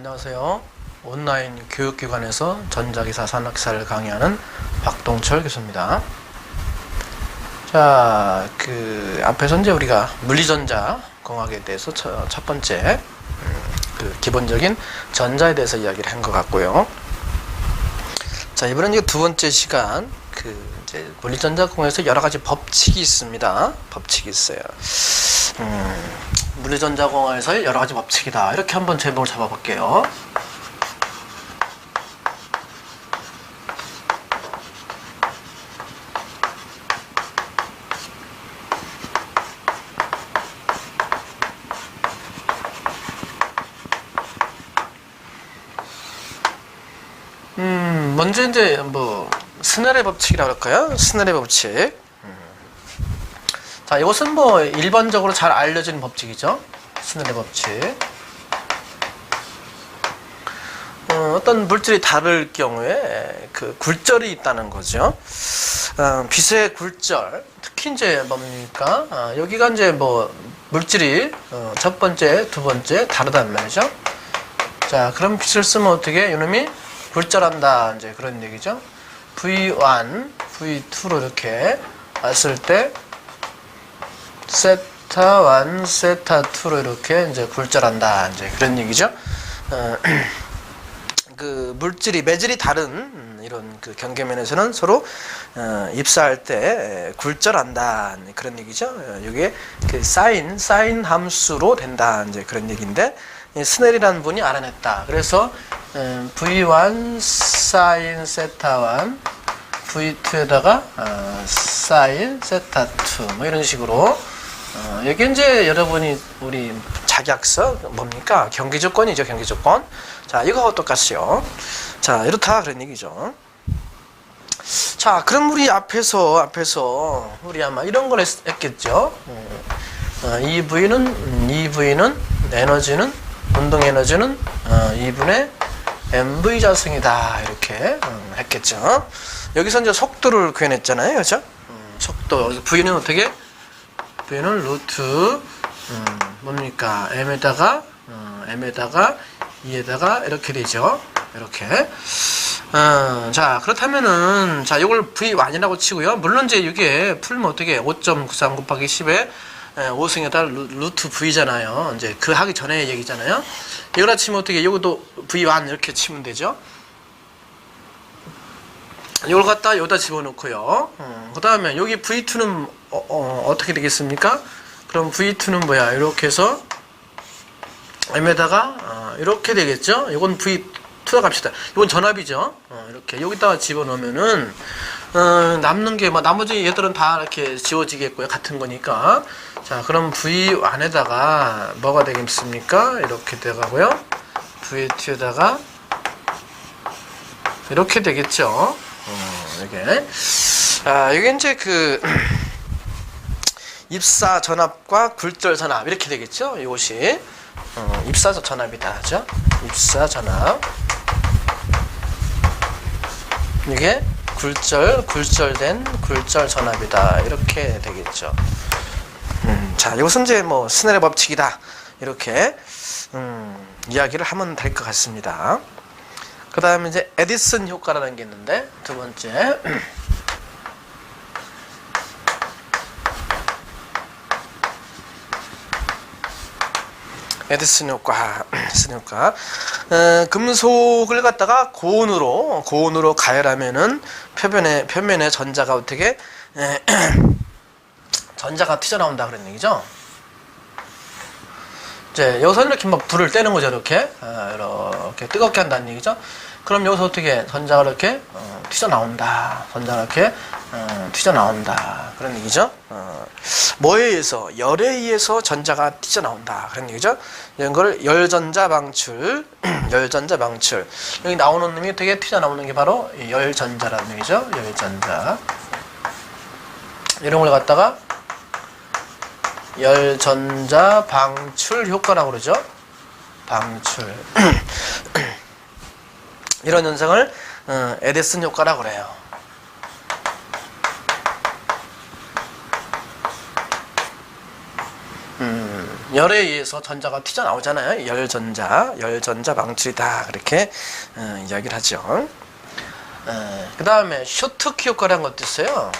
안녕하세요. 온라인 교육기관에서 전자기사 산학사를 강의하는 박동철 교수입니다. 자, 그 앞에서 이제 우리가 물리전자 공학에 대해서 첫, 첫 번째 음, 그 기본적인 전자에 대해서 이야기를 한 것 같고요. 자, 이번엔 이제 두 번째 시간 그 이제 물리전자 공학에서 여러 가지 법칙이 있습니다. 법칙이 있어요. 음, 물리전자공학에서의 여러 가지 법칙이다. 이렇게 한번 제목을 잡아볼게요. 음, 먼저 이제 뭐 스넬의 법칙이라고 할까요? 스넬의 법칙. 음. 자, 이것은 뭐 일반적으로 잘 알려진 법칙이죠. 스넬의 법칙. 어, 어떤 물질이 다를 경우에 그 굴절이 있다는 거죠. 어, 빛의 굴절, 특히 이제 뭡니까? 아, 여기가 이제 뭐 물질이 어, 첫 번째, 두 번째 다르단 말이죠. 자, 그럼 빛을 쓰면 어떻게? 이놈이 굴절한다. 이제 그런 얘기죠. V1, V2로 이렇게 왔을 때 세타 1, 세타 2로 이렇게 이제 굴절한다. 이제 그런 얘기죠. 어, 그 물질이 매질이 다른 음, 이런 그 경계면에서는 서로 어, 입사할 때 굴절한다 그런 얘기죠. 어, 이게 그 사인 사인 함수로 된다 이제 그런 얘기인데 이 스넬이라는 분이 알아냈다. 그래서 음, V1 사인 세타 1 V2에다가 어, 사인 세타 2뭐 이런 식으로 어, 여기 이제 여러분이 우리 자격서 뭡니까? 경기 조건이죠 경기 조건. 자 이거하고 똑같이요 자 이렇다 그런 얘기죠. 자 그럼 우리 앞에서 앞에서 우리 아마 이런 걸 했, 했겠죠? 음, 어, EV는 EV는 에너지는 운동 에너지는 어, 2분의 mv 자승이다 이렇게 음, 했겠죠? 여기서 이제 속도를 구해냈잖아요 그죠? 음, 속도 V는 어떻게 V는 루트 음, 뭡니까? M에다가 어, m에다가 2에다가 이렇게 되죠. 이렇게. 어, 자 그렇다면은 자 이걸 V1이라고 치고요. 물론 이제 이게 풀면 어떻게 5.93 곱하기 10에 5승에다 루트 V잖아요. 이제 그 하기 전에 얘기잖아요. 이거라 치면 어떻게 이것도 V1 이렇게 치면 되죠. 이걸 갖다 여기다 집어넣고요. 음, 그 다음에 여기 V2는 어, 떻게 되겠습니까? 그럼 V2는 뭐야? 이렇게 해서 M에다가 어, 이렇게 되겠죠? 이건 V2라 갑시다. 이건 전압이죠? 어, 이렇게. 여기다가 집어넣으면은 어, 남는 게 뭐 나머지 얘들은 다 이렇게 지워지겠고요. 같은 거니까. 자 그럼 V 안에다가 뭐가 되겠습니까? 이렇게 돼가고요. V2에다가 이렇게 되겠죠? 어, 이게. 아 이게 이제 그 입사 전압과 굴절 전압 이렇게 되겠죠? 이것이. 어, 입사 전압이다 하죠? 입사 전압. 이게 굴절 굴절된 굴절 전압이다. 이렇게 되겠죠. 음, 자 이것은 이제 뭐 스넬의 법칙이다. 이렇게 음, 이야기를 하면 될 것 같습니다. 그 다음에 이제 에디슨 효과라는 게 있는데 두 번째 에디슨 효과. 어, 금속을 갖다가 고온으로 고온으로 가열하면은 표면에 표면에 전자가 어떻게 에, 전자가 튀어나온다 그런 얘기죠. 이제 여기서 이렇게 막 불을 떼는 거죠, 이렇게 어, 이렇게 뜨겁게 한다는 얘기죠. 그럼 여기서 어떻게 전자가 이렇게 어, 튀어 나온다, 전자가 이렇게 어, 튀어 나온다 그런 얘기죠. 어, 뭐에 의해서 열에 의해서 전자가 튀어 나온다 그런 얘기죠. 이런 걸 열전자 방출, 열전자 방출 여기 나오는 놈이 되게 튀어 나오는 게 바로 이 열전자라는 얘기죠. 열전자 이런 걸 갖다가 열전자 방출 효과라고 그러죠. 방출. 이런 현상을 어, 에데슨 효과라고 그래요. 열에 의해서 전자가 튀어나오잖아요. 열전자, 열전자 방출이다. 그렇게 어, 이야기를 하죠. 그 다음에 쇼트키 효과라는 것도 있어요.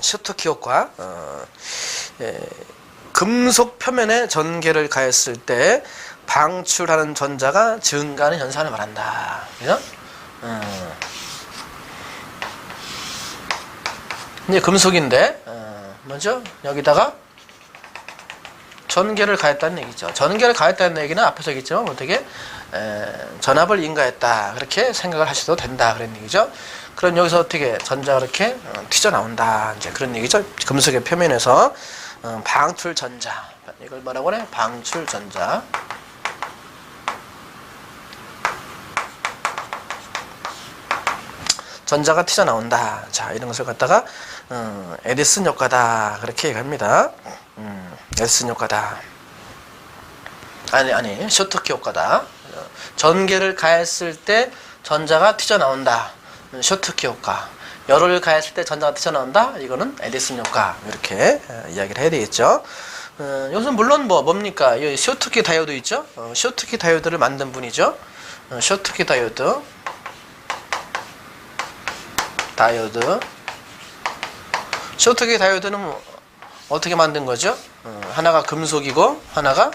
쇼트키 효과. 어, 예, 금속 표면에 전개를 가했을 때 방출하는 전자가 증가하는 현상을 말한다. 그죠? 음. 이제 금속인데 어, 먼저 여기다가 전개를 가했다는 얘기죠. 전개를 가했다는 얘기는 앞에서 얘기했지만 어떻게 에, 전압을 인가했다 그렇게 생각을 하셔도 된다 그런 얘기죠. 그럼 여기서 어떻게 전자가 이렇게 어, 튀져 나온다 이제 그런 얘기죠. 금속의 표면에서 어, 방출 전자 이걸 뭐라고 그래? 방출 전자. 전자가 튀져 나온다. 자, 이런 것을 갖다가 어, 에디슨 효과다. 그렇게 얘기합니다. 음, 에디슨 효과다. 아니 아니 쇼트키 효과다. 어, 전개를 가했을 때 전자가 튀져 나온다. 음, 쇼트키 효과. 열을 가했을 때 전자가 튀져 나온다. 이거는 에디슨 효과. 이렇게 어, 이야기를 해야 되겠죠. 어, 여기서 물론 뭐 뭡니까? 이 쇼트키 다이오드 있죠? 어, 쇼트키 다이오드를 만든 분이죠. 어, 쇼트키 다이오드. 다이오드. 쇼트키 다이오드는 뭐 어떻게 만든 거죠? 어, 하나가 금속이고 하나가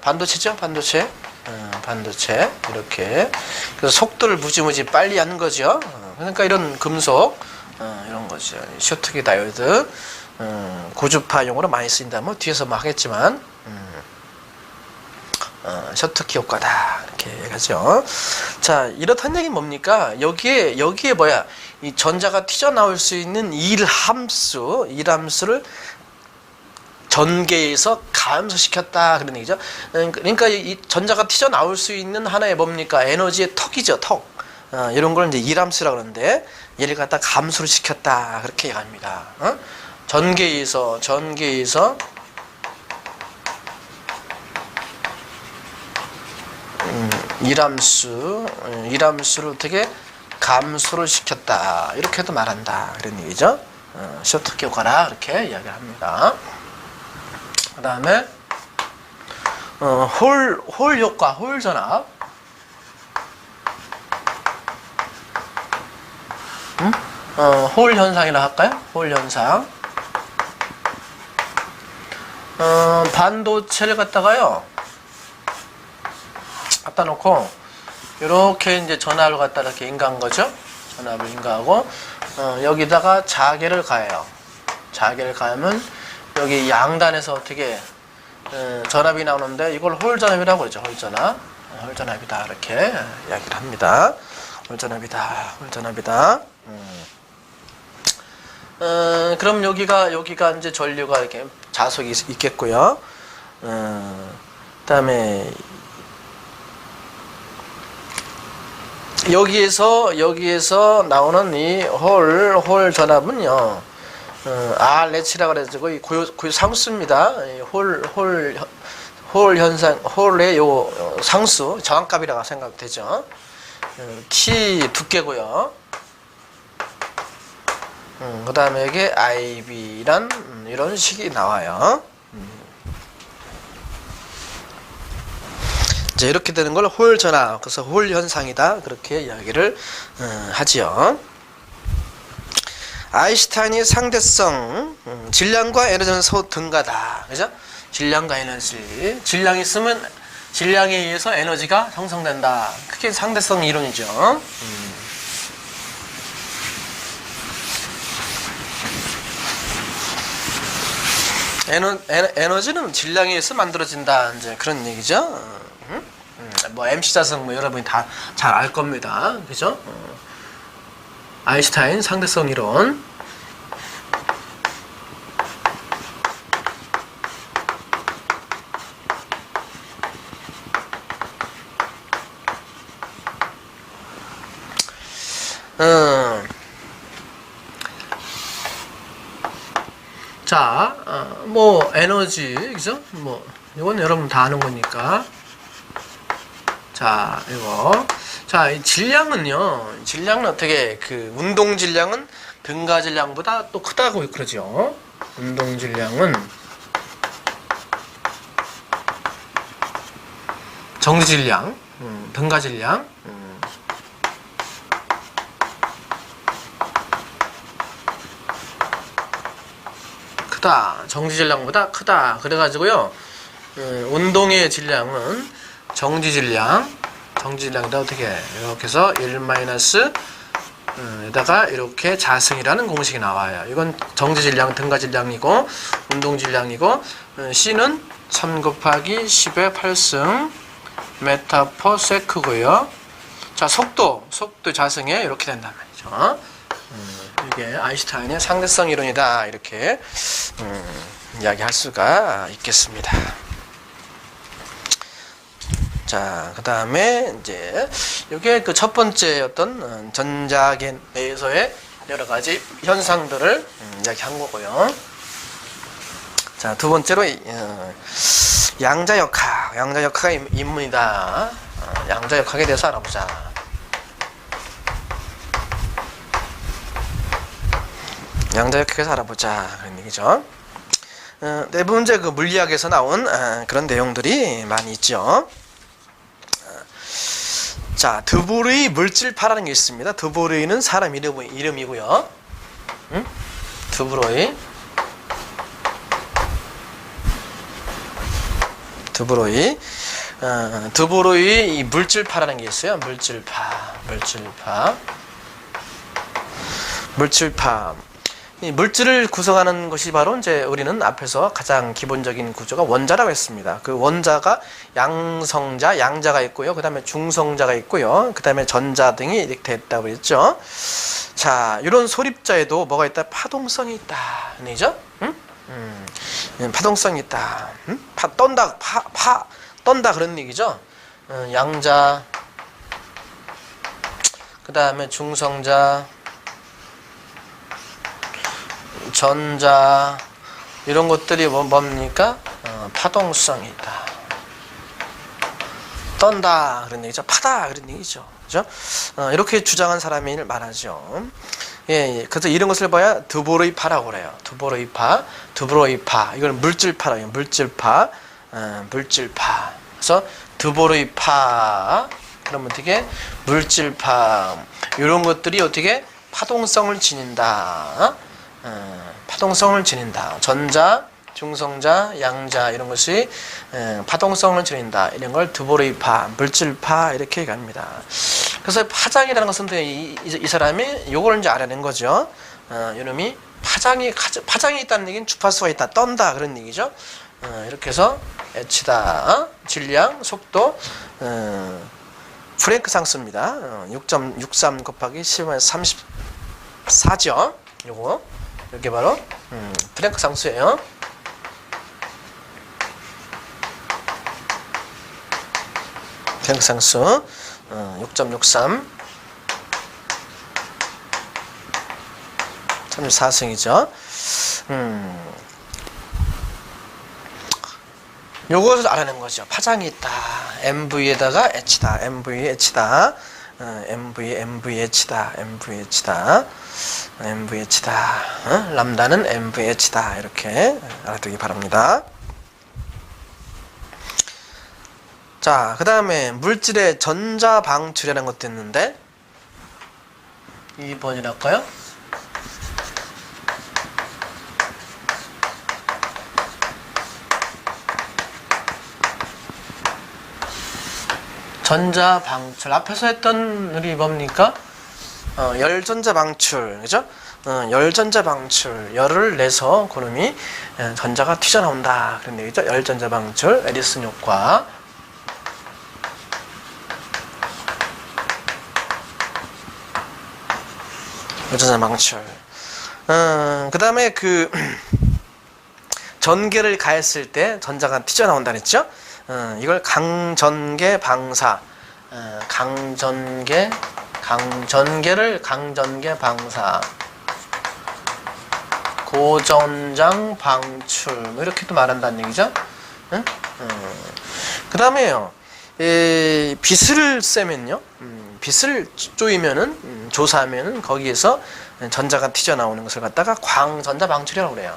반도체죠, 반도체. 어, 반도체 이렇게 그래서 속도를 무지무지 빨리 하는 거죠. 어, 그러니까 이런 금속 어, 이런 거죠. 쇼트키 다이오드 음, 고주파용으로 많이 쓰인다. 뭐 뒤에서 막 하겠지만 음, 어, 쇼트키 효과다 이렇게 얘기하죠. 자 이렇다는 얘기는 뭡니까? 여기에 여기에 뭐야? 이 전자가 튀져 나올 수 있는 일함수, 일함수를 전개해서 감소시켰다 그런 얘기죠. 그러니까 이 전자가 튀져 나올 수 있는 하나의 뭡니까? 에너지의 턱이죠, 턱. 어, 이런 걸 이제 일함수라 그러는데 얘를 갖다 감소를 시켰다 그렇게 얘기합니다. 어? 전개해서 전개해서 음, 일함수, 음, 일함수를 어떻게 감소를 시켰다 이렇게도 말한다 그런 얘기죠. 어, 쇼트키 효과라 이렇게 이야기합니다. 그 다음에 어, 홀, 홀 효과, 홀 전압. 음? 어, 홀 현상이라 할까요? 홀 현상. 어, 반도체를 갖다가요. 갖다 놓고 이렇게 이제 전압을 갖다 이렇게 인가한 거죠. 전압을 인가하고 어, 여기다가 자개를 가해요. 자개를 가하면 여기 양단에서 어떻게 어, 전압이 나오는데 이걸 홀 전압이라고 그러죠. 홀 전압. 어, 홀 전압이다 이렇게 이야기를 합니다. 홀 전압이다. 홀 전압이다. 음. 어, 그럼 여기가 여기가 이제 전류가 이렇게 자석이 있- 있겠고요. 어, 그다음에 여기에서 여기에서 나오는 이 홀 홀 전압은요. 어, R레치라 그래가지고 이 고유 고유 상수입니다. 홀 홀 홀 현상 홀의 요 어, 상수 저항값이라고 생각되죠. 어, T 두께고요. 음, 그 다음에 이게 IB란 음, 이런 식이 나와요. 이제 이렇게 되는 걸 홀 전압, 그래서 홀 현상이다 그렇게 이야기를 어, 하지요. 아인슈타인이 상대성, 음, 질량과 에너지는 등가다. 그죠? 질량과 에너지. 질량이 있으면 질량에 의해서 에너지가 형성된다. 그게 상대성 이론이죠. 음. 에너, 에너, 에너지는 질량에 의해서 만들어진다. 이제 그런 얘기죠. 어, 뭐 MC 자성 뭐 여러분이 다 잘 알 겁니다. 그죠? 어. 아인슈타인 상대성 이론. 음. 자, 어, 뭐 에너지, 그죠? 뭐 이건 여러분 다 아는 거니까. 자, 이거. 자, 자, 이 질량은요. 질량은 어떻게 그 운동 질량은 등가 질량보다 또 크다고 그러죠. 운동 질량은 정지 질량, 음, 등가 질량. 음. 크다. 정지 질량보다 크다. 그래 가지고요. 음, 운동의 질량은 정지 질량, 정지 질량이다 어떻게 해? 이렇게 해서 1 마이너스 음, 에다가 이렇게 자승이라는 공식이 나와요. 이건 정지 질량, 등가 질량이고 운동 질량이고 음, C는 3 곱하기 10의 8승 메타 퍼 세크고요. 자 속도, 속도 자승에 이렇게 된단 말이죠. 음, 이게 아인슈타인의 상대성 이론이다 이렇게 음, 이야기할 수가 있겠습니다. 자, 그 다음에 이제 이게 그 첫 번째 어떤 어, 전자계 내에서의 여러 가지 현상들을 음, 이야기한 거고요. 자, 두 번째로 이, 어, 양자역학, 양자역학가 임- 입문이다. 어, 양자역학에 대해서 알아보자. 양자역학에서 알아보자 그런 얘기죠. 어, 대부분 이제 그 물리학에서 나온 어, 그런 내용들이 많이 있죠. 자, 드보르의 물질파라는 게 있습니다. 드보르이는 사람 이름, 이름이고요. 응? 드보르이. 드보르이. 어, 드보르의 이 물질파라는 게 있어요. 물질파. 물질파. 물질파. 이 물질을 구성하는 것이 바로 이제 우리는 앞에서 가장 기본적인 구조가 원자라고 했습니다. 그 원자가 양성자, 양자가 있고요. 그 다음에 중성자가 있고요. 그 다음에 전자 등이 이렇게 됐다고 했죠. 자, 이런 소립자에도 뭐가 있다? 파동성이 있다. 아니죠? 응? 음, 음, 파동성이 있다. 음? 파, 떤다, 파, 파, 떤다 그런 얘기죠. 음, 양자, 그 다음에 중성자, 전자 이런 것들이 뭐, 뭡니까? 어, 파동성이다. 떤다 그런 얘기죠. 파다 그런 얘기죠. 그죠? 어, 이렇게 주장한 사람이 말하죠. 예, 예. 그래서 이런 것을 봐야 드보르이파라고 그래요. 드보르이파, 드보르이파. 이걸 물질파라고 해요. 물질파, 어, 물질파. 그래서 드보르이파. 그러면 어떻게 물질파 이런 것들이 어떻게 파동성을 지닌다. 어, 파동성을 지닌다. 전자, 중성자, 양자 이런 것이 에, 파동성을 지닌다. 이런 걸 드보르이파, 물질파 이렇게 얘기합니다. 그래서 파장이라는 것은 이, 이, 이 사람이 요걸 이제 알아낸 거죠. 어, 이놈이 파장이 파장이 있다는 얘기는 주파수가 있다, 떤다 그런 얘기죠. 어, 이렇게 해서 H다, 질량, 속도, 어, 프랭크 상수입니다. 어, 6.63 곱하기 10의 34죠. 요거 이게 바로 음, 프랭크 상수예요. 프랭크 상수 어, 6.63 34승이죠. 음. 요것을 알아낸 거죠. 파장이 있다. MV에다가 H다. MV, H다. 어, MV, MVH다. MVH다. MVH다. 어? 람다는 MVH다. 이렇게 알아두기 바랍니다. 자, 그 다음에 물질의 전자 방출이라는 것도 있는데 2번이랄까요? 전자 방출 앞에서 했던 우리 뭡니까? 어, 열전자 방출 그죠? 어, 열전자 방출 열을 내서 그놈이 어, 전자가 튀어나온다 그런 얘기죠. 열전자 방출 에디슨 효과 열전자 방출 어, 그 다음에 그 전개를 가했을 때 전자가 튀어나온다 그랬죠? 어, 이걸 강전개 방사 어, 강전개 강전개를 강전개 방사 고전장 방출 뭐 이렇게도 말한다는 얘기죠. 그 다음에요. 이 빛을 쐬면요. 음, 빛을 쪼이면은 음, 조사하면은 거기에서 전자가 튀져 나오는 것을 갖다가 광전자 방출이라고 그래요.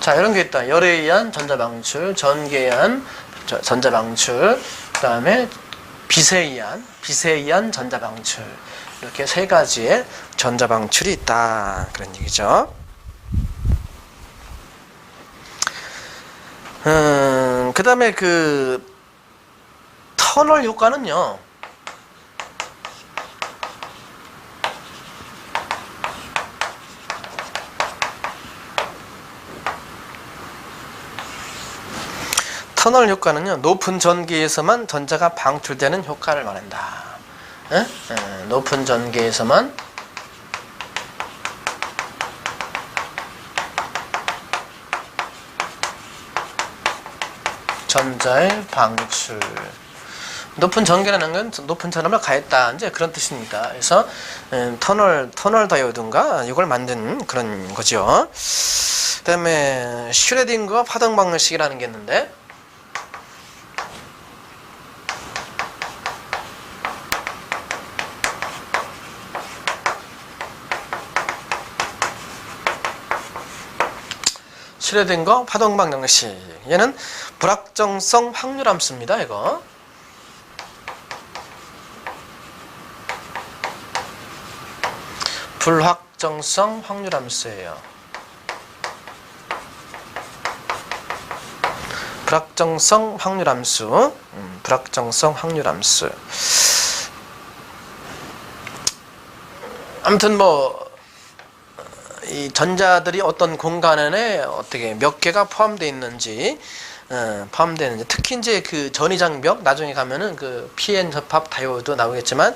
자 이런 게 있다. 열에 의한 전자 방출, 전기에 의한 저- 전자 방출, 그 다음에 빛에 의한 빛에 의한 전자 방출 이렇게 세 가지의 전자 방출이 있다 그런 얘기죠. 음, 그 다음에 그 터널 효과는요. 터널 효과는요 높은 전기에서만 전자가 방출되는 효과를 말한다. 에? 에, 높은 전기에서만 전자의 방출. 높은 전기라는 건 높은 전압을 가했다 이제 그런 뜻입니다. 그래서 음, 터널 터널 다이오드인가 이걸 만든 그런 거죠. 그다음에 슈레딩거 파동 방식이라는 게 있는데 슈레딩거 파동 방정식 얘는 불확정성 확률함수입니다. 이거 불확정성 확률함수예요. 불확정성 확률함수, 음, 불확정성 확률함수. 아무튼 뭐 이 전자들이 어떤 공간 안에 어떻게 몇 개가 포함되어 있는지 어, 포함되어 있는지 특히 이제 그 전이장벽 나중에 가면은 그 PN 접합 다이오드 나오겠지만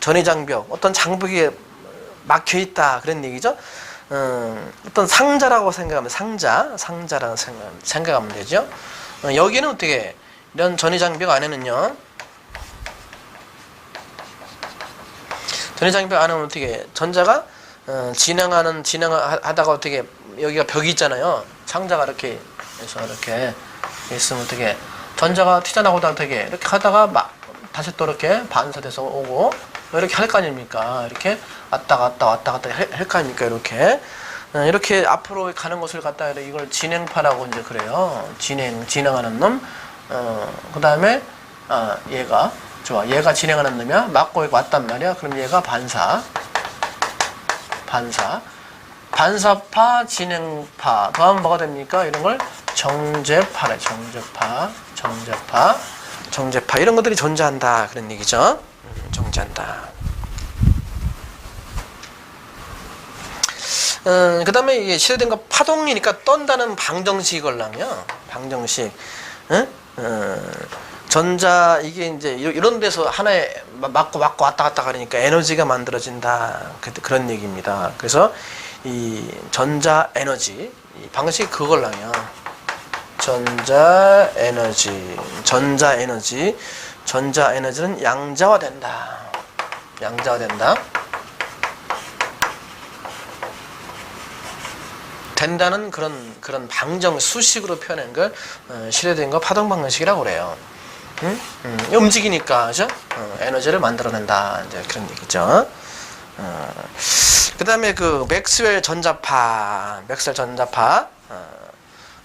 전이장벽 어떤 장벽에 막혀 있다 그런 얘기죠. 어, 어떤 상자라고 생각하면 상자 상자라고 생각, 생각하면 되죠. 어, 여기는 어떻게 이런 전이장벽 안에는요. 전이장벽 안에는 어떻게 전자가 어, 진행하는 진행하다가 어떻게 여기가 벽이 있잖아요. 상자가 이렇게 해서 이렇게 있으면 어떻게 전자가 튀어나오다 어떻게 이렇게 하다가 막 다시 또 이렇게 반사돼서 오고 뭐 이렇게 할 거 아닙니까? 이렇게 왔다 갔다 왔다 갔다 할 거 아닙니까? 이렇게 어, 이렇게 앞으로 가는 것을 갖다 이걸 진행파라고 이제 그래요. 진행 진행하는 놈. 어, 그다음에 아, 얘가 좋아. 얘가 진행하는 놈이야. 막고 왔단 말이야. 그럼 얘가 반사. 반사. 반사파, 진행파. 더하면 뭐가 됩니까? 이런 걸 정제파래. 정제파, 정제파, 정제파. 이런 것들이 존재한다. 그런 얘기죠. 음, 존재한다. 음, 그 다음에 이게 시대된 거 파동이니까 떤다는 방정식 걸랑요. 방정식. 응? 어, 전자 이게 이제 이- 이런 데서 하나에 마- 맞고 맞고 왔다 갔다 가니까 에너지가 만들어진다 그, 그런 얘기입니다. 그래서 이 전자 에너지 이 방식 그걸랑요. 전자 에너지 전자 에너지 전자 에너지는 양자화 된다. 양자화 된다. 된다는 그런 그런 방정 수식으로 표현한 걸 어, 실현된 거 파동 방정식이라고 그래요. 음? 음, 움직이니까 그죠? 어, 에너지를 만들어낸다. 이제 그런 얘기죠. 어, 그다음에 그 맥스웰 전자파, 맥스웰 전자파, 어,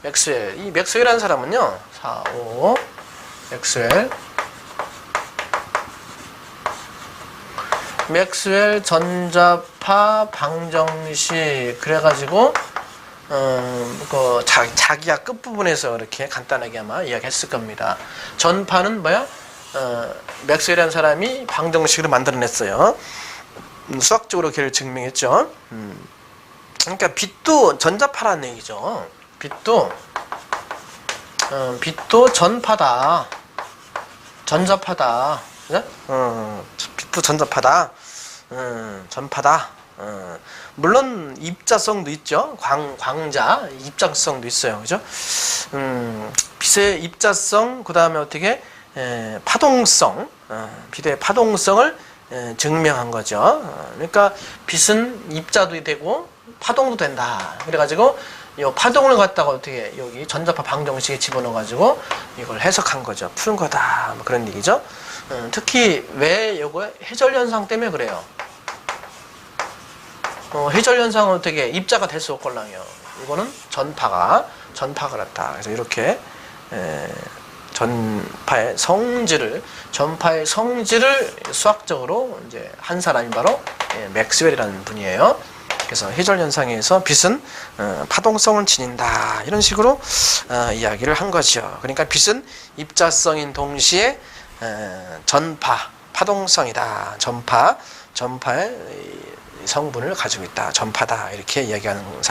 맥스웰 이 맥스웰이라는 사람은요, 4, 5, 맥스웰, 맥스웰 전자파 방정식. 그래가지고 어, 그 자, 자기가 끝부분에서 이렇게 간단하게 아마 이야기했을 겁니다. 전파는 뭐야? 어, 맥스웰이라는 사람이 방정식으로 만들어냈어요. 음, 수학적으로 걔를 증명했죠. 음. 그러니까 빛도 전자파라는 얘기죠. 빛도 어, 빛도 전파다. 전자파다. 그죠? 어, 빛도 전자파다. 음, 전파다. 어, 물론 입자성도 있죠. 광, 광자 입자성도 있어요. 그죠? 음, 빛의 입자성 그 다음에 어떻게 에, 파동성 어, 빛의 파동성을 에, 증명한 거죠. 어, 그러니까 빛은 입자도 되고 파동도 된다. 그래가지고 요 파동을 갖다가 어떻게 여기 전자파 방정식에 집어넣어 가지고 이걸 해석한 거죠. 푸는 거다. 뭐 그런 얘기죠. 음, 특히 왜 요거 해절 현상 때문에 그래요. 어, 해절 현상은 어떻게 입자가 될 수 없걸랑요. 이거는 전파가 전파가 같다. 그래서 이렇게 에, 전파의 성질을 전파의 성질을 수학적으로 이제 한 사람이 바로 예, 맥스웰이라는 분이에요. 그래서 해절 현상에서 빛은 어, 파동성을 지닌다 이런 식으로 어, 이야기를 한 거죠. 그러니까 빛은 입자성인 동시에 에, 전파 파동성이다. 전파 전파의 이 성분을 가지고 있다. 전파다 이렇게 이야기하는 사.